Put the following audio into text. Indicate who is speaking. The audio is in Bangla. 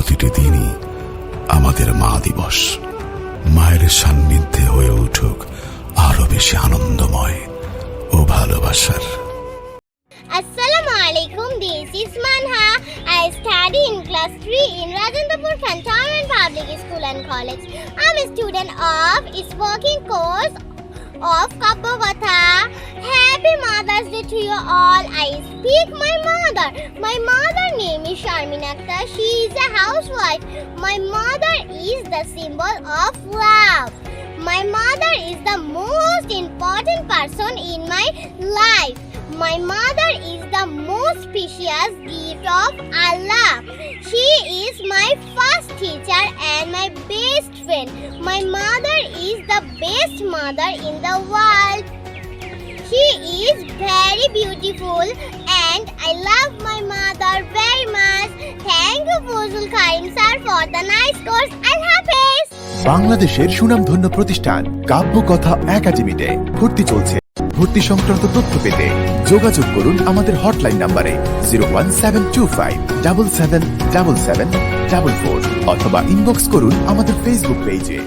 Speaker 1: প্রতিটি দিনই আমাদের মা দিবস মায়ের সান্নিধ্যে হয়ে উঠুক আরও বেশি আনন্দময় ও ভালোবাসার
Speaker 2: Assalamu alaikum. This is Manha. I study in class 3 in Rajandrapur Cantonment Public School and College. I'm a student of its working course of Kabbogata. Happy Mother's Day you all. I speak my mother. My mother Sharmin Akhtar. She is a housewife. My mother is the symbol of love. My mother is the most important person in my life. My mother is the most precious gift of Allah. She is my first teacher and my best friend. My mother is the best mother in the world. She is very beautiful Thank Qayyim sir for the nice course I
Speaker 3: বাংলাদেশের সুনামধন্য প্রতিষ্ঠান কাব্যকথা একাডেমিতে ভর্তি চলছে। ভর্তি সংক্রান্ত তথ্য পেতে যোগাযোগ করুন আমাদের হটলাইন নাম্বারে zero one seven two five double seven double seven double four অথবা ইনবক্স করুন আমাদের ফেসবুক পেজে